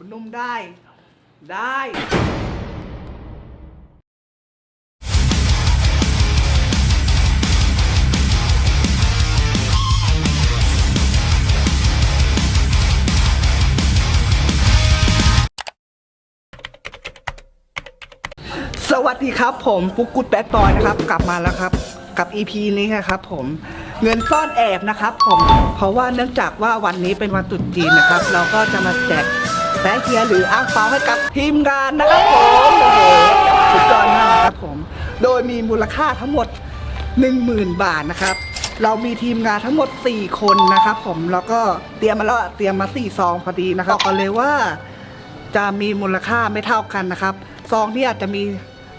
คุณนุ่มได้ ได้สวัสดีครับผมฟุกกุดแบดบอยนะครับ กลับมาแล้วครับ กับ EP นี้นะครับผมเงินซ่อนแอบนะครับผมเพราะว่าเนื่องจากว่าวันนี้เป็นวันตรุษจีนนะครับ เราก็จะมาแจก แป๊ะเฮียหรืออ้างเปาให้กับทีมงานนะครับผมโอ้โหสุดยอดมากนะครับผม โดยมีมูลค่าทั้งหมด 10,000 บาทนะครับ เรามีทีมงานทั้งหมด 4 คนนะครับผมแล้วก็เตรียมมาแล้วเตรียมมา4ซองพอดีนะครับบอกกันเลยว่าจะมีมูลค่าไม่เท่ากันนะครับซองที่อาจจะมี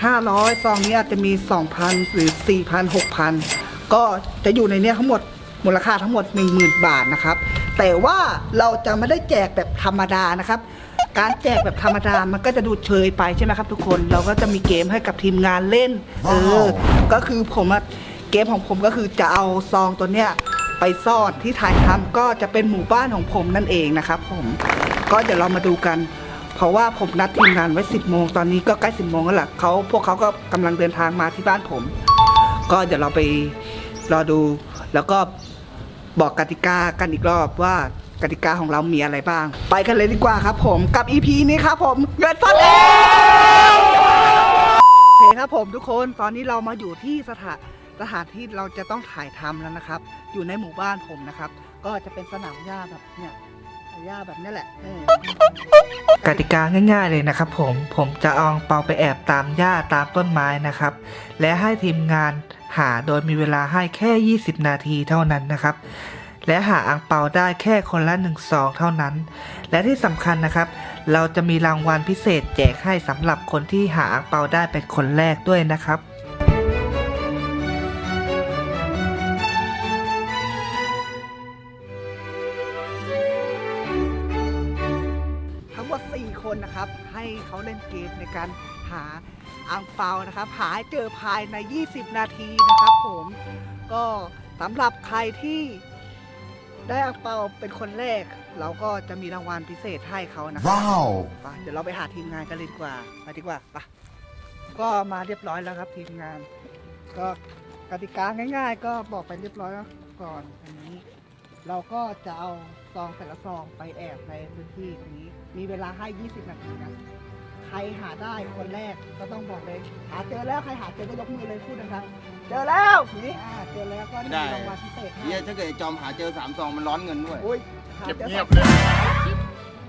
500ซองนี้อาจจะมี 2,000 หรือ 4,000 6,000 ก็จะอยู่ในเนี้ยทั้งหมดมูลค่าทั้งหมด 10,000 บาทนะครับ แต่ว่าเราจะไม่ได้แจกแบบธรรมดานะครับ การแจกแบบธรรมดามันก็จะดูเชยไปใช่ไหมครับ ทุกคนเราก็จะมีเกมให้กับทีมงานเล่นเออก็คือผมอะเกมของผมก็คือจะเอาซองตัวเนี้ยไปซ่อนที่ถ่ายทำก็จะเป็นหมู่บ้านของผมนั่นเองนะครับผมก็เดี๋ยวเรามาดูกัน เพราะว่าผมนัดทีมงานไว้ 10โมงตอนนี้ก็ใกล้10โมงแล้วล่ะเขาพวกเขาก็กำลังเดินทางมาที่บ้านผม ก็เดี๋ยวเราไปรอดูแล้วก็ บอกกติกากันอีกรอบว่ากติกาของเรามีอะไรบ้าง ไปกันเลยดีกว่าครับผมกับ EP นี้ครับผมเงินซ่อนเองโอเคครับผมทุกคนตอนนี้เรามาอยู่ที่สถานสถานที่เราจะต้องถ่ายทำแล้วนะครับ อยู่ในหมู่บ้านผมนะครับ ก็จะเป็นสนามหญ้าแบบเนี่ย หญ้าแบบนี้แหละเออกติกาง่ายๆเลยนะครับผมผมจะเอาอังเปาไปแอบตามหญ้าตามต้นไม้นะครับ และให้ทีมงานหาโดยมีเวลาให้แค่ 20 นาทีเท่านั้นนะครับ และหาอังเปาได้แค่คนละ1ซองเท่านั้น และที่สำคัญนะครับ เราจะมีรางวัลพิเศษแจกให้สำหรับคนที่หาอังเปาได้เป็นคนแรกด้วยนะครับ ให้เขาเล่นเกมในการหาอ่างเปานะครับ หาให้เจอภายใน 20 นาทีนะครับผม ก็สำหรับใครที่ได้อ่างเปาเป็นคนแรก เราก็จะมีรางวัลพิเศษให้เขานะครับ Wow! ไปเดี๋ยวเราไปหาทีมงานกันเลยดีกว่าไปดีกว่าไปก็มาเรียบร้อยแล้วครับทีมงาน ก็กติกาง่าย ๆ ก็บอกไปเรียบร้อยแล้วก่อนอันนี้ เราก็จะเอาซองแต่ละซองไปแอบในพื้นที่ตรงนี้ มีเวลาให้ 20 นาทีนะ ใครหาได้คนแรกก็ต้องบอกเลย หาเจอแล้วใครหาเจอก็ยกมือเลยพูดดังๆเจอแล้วนี่อ่าเจอแล้วก็ไม่ได้มีรางวัลพิเศษให้เฮียถ้าเกิดไอ้จอมหาเจอสามซองมันร้อนเงินด้วยโอ้ยหาเก็บจอเงียบเลย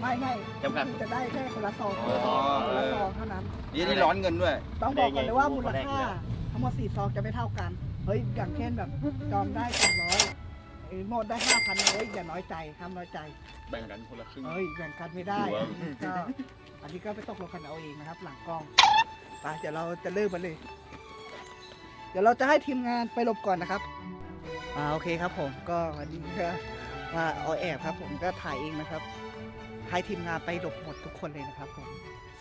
ไม่ไม่จำกัด จะได้แค่คนละซองอ๋อคนละซองเท่านั้น นี่นี่ร้อนเงินด้วย ต้องบอกก่อนเลยว่ามูลค่าทั้งหมดสี่ซองจะไม่เท่ากัน เฮ้ยอย่างเช่นแบบจอมได้สองร้อย ไอ้โมดได้ห้าพันเฮ้ยอย่าน้อยใจห้ามน้อยใจแบ่งกันคนละครึ่งเฮ้ยแบ่งกันไม่ได้หัวก็อันนี้ก็ไปตกลงกันเอาเองนะครับ หลังกล้องไปเดี๋ยวเราจะเริ่มกันเลย เดี๋ยวเราจะให้ทีมงานไปหลบก่อนนะครับอ่าโอเคครับผมก็วันนี้ก็มาเอาแอบครับ ผมก็ถ่ายเองนะครับ ให้ทีมงานไปหลบหมดทุกคนเลยนะครับผม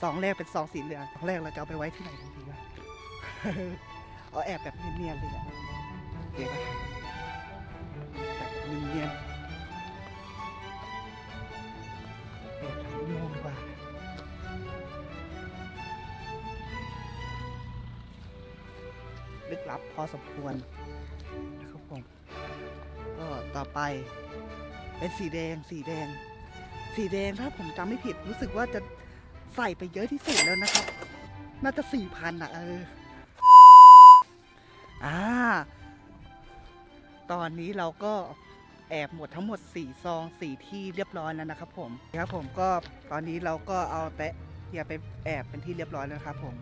ซองแรกเป็นซองสีเหลืองซองแรกเราจะเอาไปไว้ที่ไหนดีวะ เอาแอบแบบเนียนๆเลยอะเดี๋ยวนะ แบบเนียนๆแอบถ่ายโมงกว่าลึกลับพอสมควรนะครับผมก็ต่อไปเป็นสีแดงสีแดง สีแดงถ้าผมจำไม่ผิดรู้สึกว่าจะใส่ไปเยอะที่สุดแล้วนะครับ น่าจะสี่พันอะเอออ่าตอนนี้เราก็ แอบหมดทั้งหมด 4 ซอง 4 ที่เรียบร้อยแล้วนะครับผมครับผมก็ตอนนี้เราก็เอาแตะเฮียไปแอบเป็นที่เรียบร้อยแล้วครับผม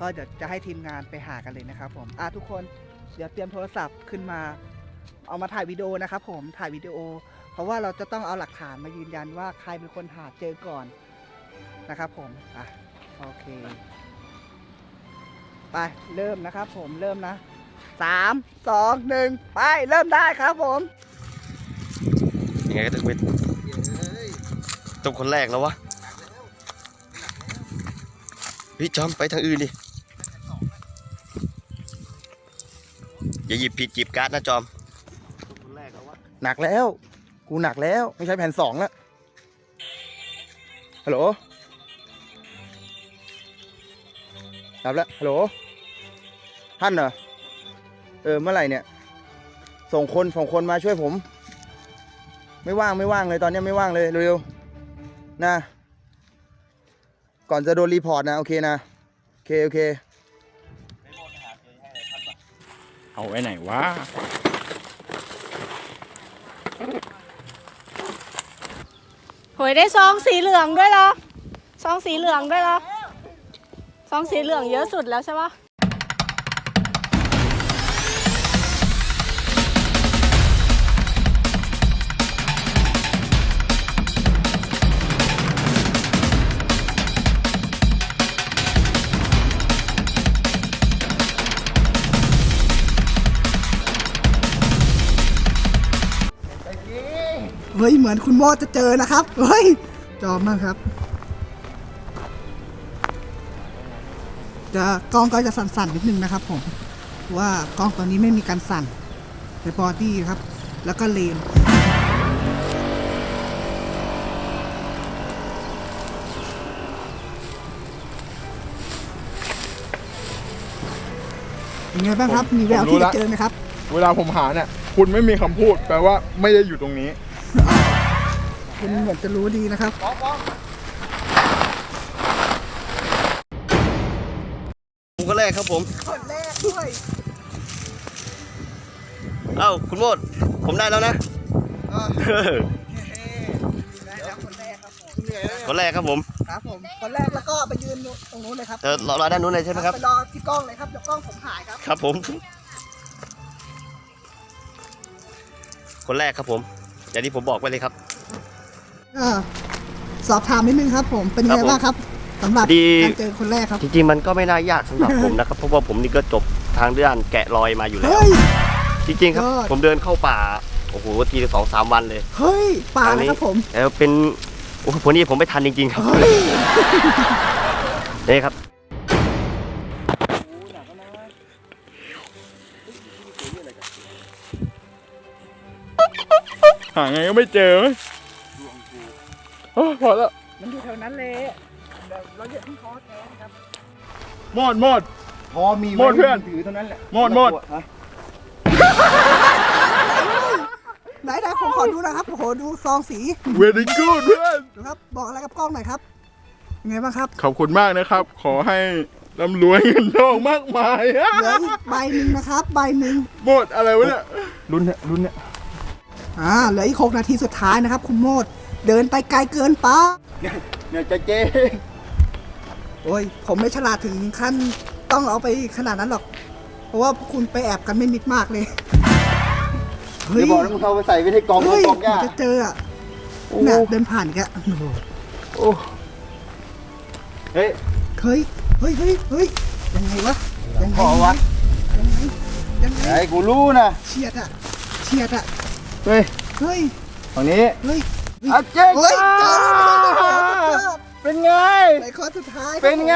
ก็เดี๋ยวจะให้ทีมงานไปหากันเลยนะครับผมอ่าทุกคนเดี๋ยวเตรียมโทรศัพท์ขึ้นมา เอามาถ่ายวิดีโอนะครับผมถ่ายวิดีโอ เพราะว่าเราจะต้องเอาหลักฐานมายืนยันว่าใครเป็นคนหาเจอก่อนนะครับผมอะโอเค ไปเริ่มนะครับผมเริ่มนะสามสองหนึ่งไปเริ่มได้ครับผม ยังไงก็ต้องเป็นตบคนแรกแล้ววะพี่จอมไปทางอื่นดิอย่าหยิบผิดหยิบการ์ดนะจอมหนักแล้ว กูหนักแล้ว ไม่ใช่แผ่นสองแล้วฮัลโหลรับแล้วฮัลโหลท่านเหรอเออเมื่อไหร่เนี่ย ส่งคนส่งคนมาช่วยผม ไม่ว่างไม่ว่างเลยตอนเนี้ยไม่ว่างเลยเร็วๆนะ ก่อนจะโดนรีพอร์ตนะ โอเคนะ โอเค โอเค เอาไว้ไหนวะโหยได้ซองสีเหลืองด้วยเหรอ ซองสีเหลืองด้วยเหรอ ซองสีเหลืองเยอะสุดแล้วใช่ปะ เฮ้ยเหมือนคุณโมจะเจอนะครับ เฮ้ย จอมมากครับ จะกล้องก็จะสั่นๆนิดนึงนะครับ ผมว่ากล้องตัวนี้ไม่มีการสั่นในบอดี้ครับ แล้วก็เลนเป็นไงบ้างครับ มีแววที่จะละเจอไหมครับ เวลาผมหาเนี่ย คุณไม่มีคำพูด แปลว่าไม่ได้อยู่ตรงนี้ คุณเหมือนจะรู้ดีนะครับ ผมก็แรกครับผม คนแรกด้วย เอ้าคุณโมดผมได้แล้วนะ ได้แล้วคนแรกครับผมคนแรกครับผม ครับผม คนแรกแล้วก็ไปยืนตรงนู้นเลยครับเออรอรอด้านนู้นเลยใช่ไหมครับ ไปรอที่กล้องเลยครับเดี๋ยวกล้องผมหายครับ ครับผม คนแรกครับผม อย่างที่ผมบอกไว้เลยครับอ่าสอบถามนิดนึงครับ ผมเป็นยังไงครับผมบ้างครับสำหรับดี การเจอคนแรกครับจริงๆมันก็ไม่น่ายากสำหรับผมนะครับ เพราะว่าผมนี่ก็จบทางด้านแกะรอยมาอยู่แล้ว เฮ้ย จริงๆครับ ยอด ผมเดินเข้าป่าโอ้โหทีละสองสามวันเลยเฮ้ยป่าทางเลยนี้ครับผมแล้วเป็นโอ้โหผลนี้ผมไม่ทันจริง ๆ ครับเฮ้ยนี่ครับ หาไงก็ไม่เจอเว้ยโอ้พอแล้ว มันอยู่แถวนั้นเลยเดี๋ยวเราอย่าเพิ่งท้อแท้นะครับ หมดหมด พอมีหมดเพื่อนถือเท่านั้นแหละหมดหมด ฮะไหนไหนผมขอดูนะครับโอ้โหดูซองสีเวดีกูดเพื่อน ดูครับ บอกอะไรกับกล้องหน่อยครับยังไงบ้างครับ ขอบคุณมากนะครับ ขอให้ร่ำรวยเงินทองมากมาย เหลืออีกใบหนึ่งนะครับ ใบหนึ่งหมดอะไรวะเนี่ย ลุ้นเนี่ยลุ้นเนี่ย อ่าเหลืออีกหกนาทีสุดท้ายนะครับ คุณโมดเดินไปไกลเกินไปเนี่ยจะเจ๊โอ้ยผมไม่ฉลาดถึงขั้นต้องเอาไปขนาดนั้นหรอก เพราะว่าพวกคุณไปแอบกันไม่มิดมากเลยเฮ้เดี๋ยยวบอกนะมึงเอาไปใส่ไว้ในกล่องเฮ้ยกล่องผยามจะเจออะเนี่ยเดินผ่านอีกแล้วโอ้โหโอ้เฮ้ย เฮ้ยเฮ้ยเฮ้ยเฮ้ยยังไงวะยังไงขอวะ ยังไงยังไง ไอ้กูรู้นะเฉียดอะเฉียดอะ เฮ้ยเฮ้ยฝั่งนี้เฮ้ยอาเจ๊เฮ้ยเจอแล้วเป็นไง ในข้อสุดท้ายครับเป็นไง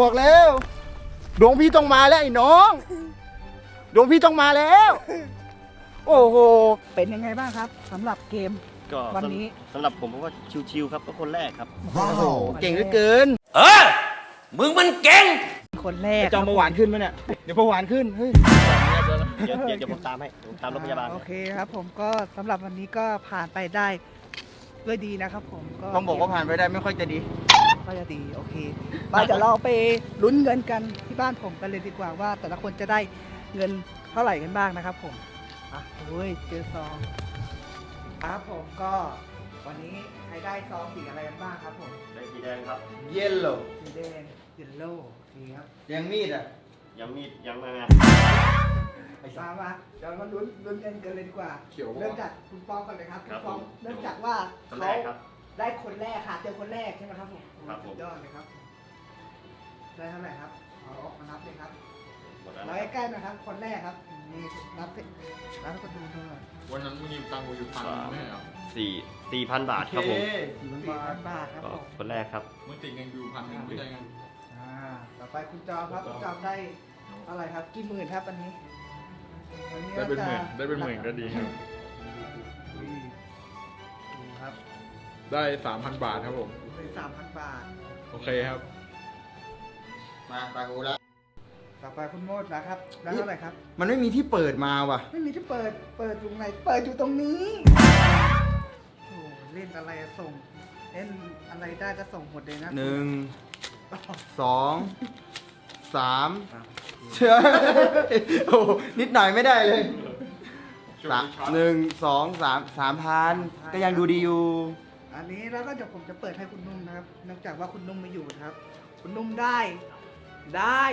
บอกแล้ว ดวงพี่ต้องมาแล้วไอ้น้อง ดวงพี่ต้องมาแล้ว โอ้โห เป็นยังไงบ้างครับสำหรับเกม ก็วันนี้ สำหรับผมผมว่าชิวๆครับก็คนแรกครับว้าวเก่งเหลือเกินคนแรกจอมเบาหวานขึ้นไหมเนี่ย เดี๋ยวเบาหวานขึ้น เฮ้ย เดี๋ยวเดี๋ยวเดี๋ยวผมตามให้ผม ตามรถพยาบาล โอเคครับผมก็สำหรับวันนี้ก็ผ่านไปได้ด้วยดีนะครับผมก็ต้องบอกว่าผ่านไปได้ไม่ค่อยจะดีก็จะดีโอเคไปเดี๋ยวเราไปลุ้นเงินกันที่บ้านผมกันเลยดีกว่าว่า แต่ละคนจะได้เงินเท่าไหร่กันบ้างนะครับ ผมอะโอ้ยเจอซองครับผมก็วันนี้ใครได้ซองสีอะไรกันบ้างครับผมได้สีแดงครับ เย็นโลสีแดงเยลโล่โอเคครับยังมีดอะ ยังมีดยังมาไงมามาเดี๋ยวมาลุ้นลุ้นเงินกันเลยดีกว่า เขียวเริ่มจากคุณปองก่อนเลยครับครัคุบณปองผม เริ่มจากว่าคนเขาแรกครับ ได้คนแรกค่ะเจอคนแรกใช่ไหมครับผมครับผม สุดยอดเลยครับได้เท่าไหร่ครับเอาออกมานับเลยครับหมดแล้วมานะครับใกล้ๆนะครับ คนแรกครับนี่นับสินับให้คนดูด้วยวันนั้นมึงยืมตังค์กูอยู่พันไม่เหรอสี่สี่พันบาทครับผมสี่พันบาทครับก็ผมคนแรกครับ มึงติดเงินอยู่พันหนึ่งไม่ได้เงิน อ่าต่อไปคุณจอมครับคุณจอมได้อะไรครับกี่หมื่นครับอันนี้อันนี้ได้เป็นหมื่นจะได้เป็นหมื่นก็ดีครับอุ้ยดูครับได้สามพันบาทครับผม เป็นสามพันบาท โอเคครับ มาตากูแล้ว ต่อไปคุณโมดนะครับแล้วเท่าไหร่ครับ มันไม่มีที่เปิดมาว่ะ ไม่มีที่เปิด เปิดอยู่ไหน เปิดอยู่ตรงนี้ โอ้เล่นอะไรอะส่ง เล่นอะไรได้ก็ส่งหมดเลยนะ หนึ่ง สองสามเชื่อโอ้นิดหน่อยไม่ได้เลยสามหนึ่งสองสามสามพันก็ยังดูดีอยู่ อันนี้แล้วก็เดี๋ยวผมจะเปิดให้คุณนุ่มนะครับเนื่องจากว่าคุณนุ่มไม่อยู่นะครับ คุณนุ่มได้ ได้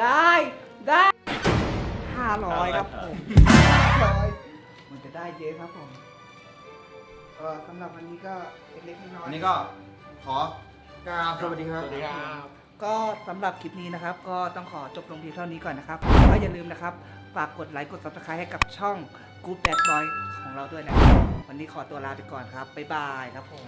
ได้ได้ห้าร้อยครับผมห้าร้อยมันจะได้เยอะครับผมเออสำหรับวันนี้ก็เล็กๆน้อยๆอันนี้ก็ขอ กราบสวัสดีครับ ก็สำหรับคลิปนี้นะครับ ก็ต้องขอจบลงเพียงเท่านี้ก่อนนะครับก็อย่าลืมนะครับ ฝากกดไลค์กด subscribe ให้กับช่อง Good Bad Boy ของเราด้วยนะครับ วันนี้ขอตัวลาไปก่อนครับ บ๊ายบายครับผม